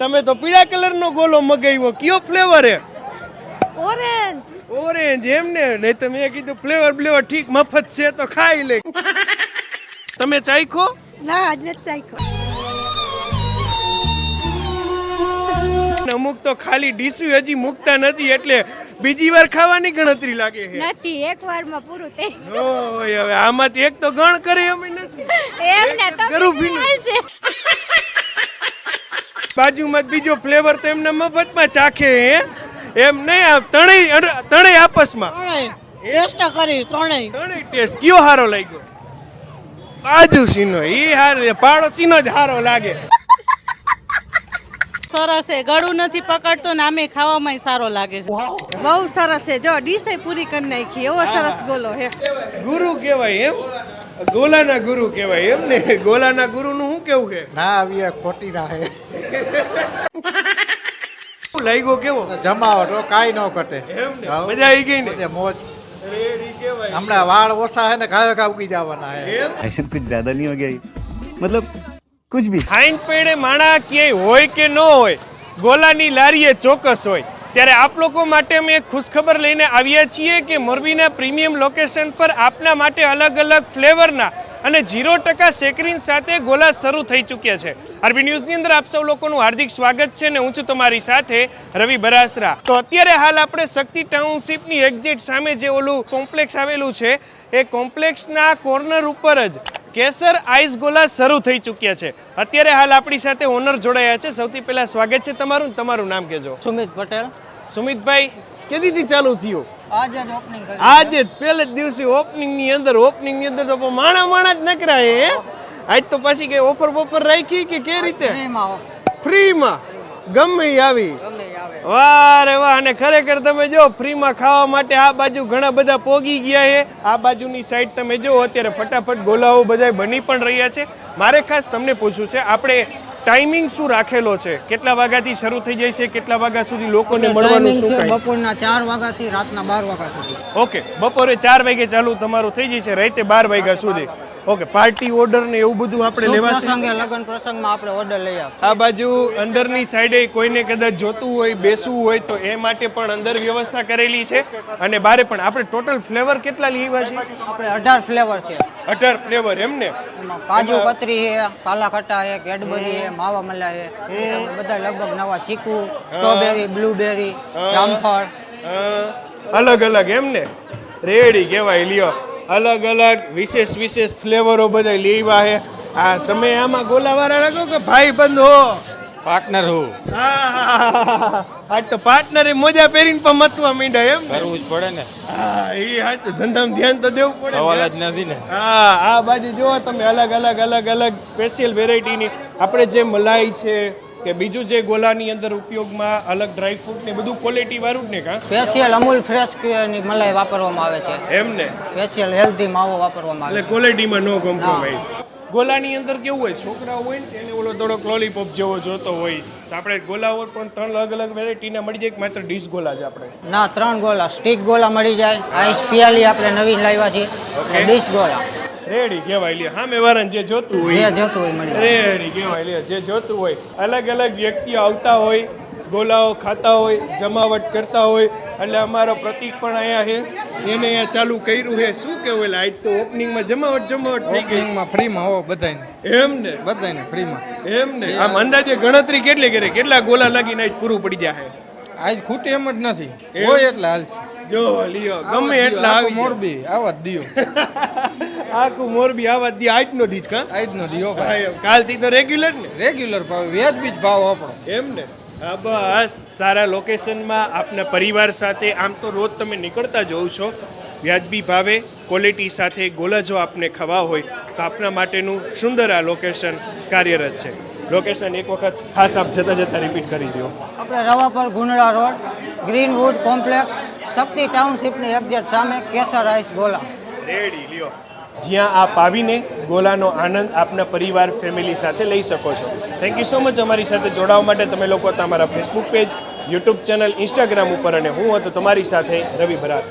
તમે તો પીળા કલરનો ગોલો મગાવ્યો. કયો ફ્લેવર હે ઓરેન્જ ઓરેન્જ એમ ને? નહીં તો મેં કીધું ફ્લેવર બ્લેવર ઠીક મફત છે તો ખાઈ લે. તમે ચાખો ના આજ નથી ચાખો અમુક તો ખાલી ડીશું હજી મૂકતા નથી એટલે બીજી વાર ખાવાની ગણતરી લાગે છે. નથી એક વારમાં પૂરું થઈ ઓય હવે આમાંથી એક તો ગણ કરે એમ નથી. એમ ને તો કરું ભીનું. બાજુમાં બીજો ફ્લેવર તો એમને મફતમાં ચાખે હે? એમ નહીં આ ત્રણેય ત્રણેય આપસમાં ટેસ્ટ કરી ત્રણેય. ત્રણેય ટેસ્ટ કયો હારો લાગ્યો? બાજુ સીનો ઈ હારો પાડોશીનો જ હારો લાગે. સરસ છે. ગળું નથી પકડતો ને આમે ખાવામાં સારો લાગે છે. બહુ સરસ છે. જો ડીશે પૂરી કરી નાખી. એવો સરસ ગોલો હે ગુરુ કહેવાય એમ? ગોલાના ગુરુ કહેવાય એમ ને? ગોલાના ગુરુ શું કેવું કે ના આવીએ ખોટી રાહે શું લાગ્યો કેવો જમાવટ હો કાંઈ ન ઘટે એમ ને હાવ. મજા આવી ગઈ ને બધે મોજ રેડી કહેવાય હમણાં વાળ ઓછા હે ને ઘાવે ઘા ઉગી જવાના હે એમ ऐसा कुछ ज्यादा नहीं हो गया ये? मतलब कुछ भी ખાઈન પેડે માણા ક્યાંય હોય કે ન હોય ગોલાની લારીએ ચોક્કસ હોય ત્યારે આપ લોકો માટે અમે એક ખુશખબર લઈને આવ્યા છીએ કે મોરબીના પ્રીમિયમ લોકેશન પર આપના માટે અલગ અલગ ફ્લેવરના અને ઝીરો ટકા સેકરીન સાથે ગોલા શરૂ થઈ ચૂક્યા છે. આરબી ન્યૂઝની અંદર આપ સૌ લોકોનું હાર્દિક સ્વાગત છે ને હું છું તમારી સાથે રવિ બરાસરા. તો અત્યારે હાલ આપણે શક્તિ ટાઉનશીપની એક્ઝિટ સામે જે ઓલું કોમ્પ્લેક્સ આવેલું છે એ કોમ્પ્લેક્સના કોર્નર ઉપર જ કેસર આઈસ ગોલા શરૂ થઈ ચૂક્યા છે. અત્યારે હાલ આપણી સાથે ઓનર જોડાયા છે. સૌથી પહેલા સ્વાગત છે તમારું તમારું નામ કહેજો. સુમિત પટેલ. સુમિતભાઈ કેદીથી ચાલુ થયું? આજે જ ઓપનિંગ કરી આજે જ પહેલે જ દિવસે ઓપનિંગની અંદર ઓપનિંગની અંદર તો પણ માણા માણા જ નકરાય હે. આજ તો પાછી કે ઓફર બોફર રાખી કે કે રીતે? ફ્રીમાં ગમે આવી. વાહ રે વાહ અને ખરેખર તમે જો ફ્રીમાં ખાવા માટે આ બાજુ ઘણા બધા પોગી ગયા છે આ બાજુની સાઈડ તમે જો અત્યારે ફટાફટ ગોલાઓ બધા બની પણ રહ્યા છે. મારે ખાસ તમને પૂછવું છે આપણે ટાઈમિંગ શું રાખેલો છે? કેટલા વાગ્યાથી શરૂ થઈ જાય છે? કેટલા વાગ્યા સુધી લોકોને મળવાનું શું છે બપોરના ચાર વાગ્યાથી રાતના બાર વાગ્યા સુધી. ઓકે બપોરે ચાર વાગે ચાલુ તમારું થઈ જશે રાતે બાર વાગ્યા સુધી. ઓકે પાર્ટી ઓર્ડર ને એવું બધું આપણે લેવા પ્રસંગે લગ્ન પ્રસંગમાં આપણે ઓર્ડર લઈ આપ આ બાજુ અંદરની સાઈડે કોઈને કદાચ જોતું હોય બેસવું હોય તો એ માટે પણ અંદર વ્યવસ્થા કરેલી છે. અને બારે પણ આપણે ટોટલ ફ્લેવર કેટલા લીધા છે? આપણે અઢાર ફ્લેવર છે. અઢાર ફ્લેવર એમ ને? કાજુ કતરી છે કાલા ખટ્ટા છે કેડબરી છે માવા મલા છે. બધા લગભગ નવા ચીકુ સ્ટ્રોબેરી બ્લુબેરી જામફળ. અલગ અલગ એમ ને? રેડી કહેવાય લ્યો. અલગ અલગ વિશેષ વિશેષ ફ્લેવરો બધા લેવા છે હા તમે આમાં ગોલાવાળા લાગો કે ભાઈ બંધ? હો પાર્ટનર હો. આજ તો પાર્ટનરે મોજા પહેરીને પણ મતવા માંડ્યા એમ કરવું જ પડે ને. હા એ સાચું ધંધામાં ધ્યાન તો દેવું પડે સવાલ જ નથી ને. હા આ બાજુ જુઓ તમે અલગ અલગ અલગ અલગ સ્પેશિયલ વેરાયટીની આપણે જે મલાઈ છે કે બીજું જે ગોલાની અંદર ઉપયોગમાં અલગ ડ્રાય ફ્રૂટ ને બધું ક્વોલિટી વાળું જ ને કા? સ્પેશિયલ અમૂલ ફ્રેશની મલાઈ વાપરવામાં આવે છે. એમ ને? સ્પેશિયલ હેલ્ધી માવો વાપરવામાં આવે એટલે ક્વોલિટીમાં નો કોમ્પ્રોમાઇઝ ગોલાની અંદર કેવું હોય? છોકરાઓ હોય ને એને ઓલો થોડોક લોલીપોપ જેવો જોતો હોય. તો આપણે ગોલાઓ પણ ત્રણ અલગ અલગ વેરાયટીના મળી જાય માત્ર ડીશ ગોલા જ આપણે? ના ત્રણ ગોલા. સ્ટીક ગોલા મળી જાય. આઈસ પિયાલી આપણે નવી લાવ્યા છીએ. ડીશ ગોલા. રેડી કહેવાય લે. સામે વાળાને જે જોતું જે હોય જોતું હોય મળી રેડી કહેવાય લે. જે જોતું હોય. અલગ અલગ વ્યક્તિઓ આવતા હોય ગોલાઓ ખાતા હોય જમાવટ કરતા હોય. એટલે અમારો પ્રતિક પણ અહીંયા છે. એને અહીંયા ચાલુ કર્યું છે. શું કેવું એટલે આજ તો ઓપનિંગમાં જમાવટ જમાવટ થઈ ગઈ. ઓપનિંગમાં ફ્રીમાં હો બધાને એમ ને? બધાને ફ્રીમાં એમ ને? આમ અંદાજે ગણતરી કેટલી કરે? કેટલા ગોલા લાગીને આજ પૂરું પડી જાય આજ ખૂટે એમ જ નથી. હોય એટલે હાલ છે. જો લ્યો ગમે એટલા. મોરબી આવા જ દિયો. આખું મોરબી આવા દી આજનો દીજ કા? આજનો દિયો ભાઈ. એમ. કાલથી તો રેગ્યુલર ને? રેગ્યુલર ભાવ વ્યાજબી જ ભાવ આપણો. એમ ને? હા બસ. સારા લોકેશનમાં આપના પરિવાર સાથે આમ તો રોજ તમે નીકળતા જોઉં છો. વ્યાજબી ભાવે ક્વોલિટી સાથે ગોલા જો આપને ખાવા હોય તો આપના માટેનું સુંદર આ લોકેશન કાર્યરત છે. લોકેશન એક વખત ખાસ આપ જતા જતા રિપીટ કરી દો આપણે Ravapar Gundala road greenwood complex Shakti ટાઉનશીપની exact સામે કેસર રાઈસ ગોલા. રેડી લ્યો. જ્યાં આપ આવીને ગોલાનો આનંદ આપના પરિવાર ફેમિલી સાથે લઈ શકો છો. થેન્ક યુ સો મચ અમારી સાથે જોડાવા માટે. તમે લોકો તમારા Facebook page YouTube channel Instagram ઉપર અને હું હતો તમારી સાથે રવિ ભરાસ.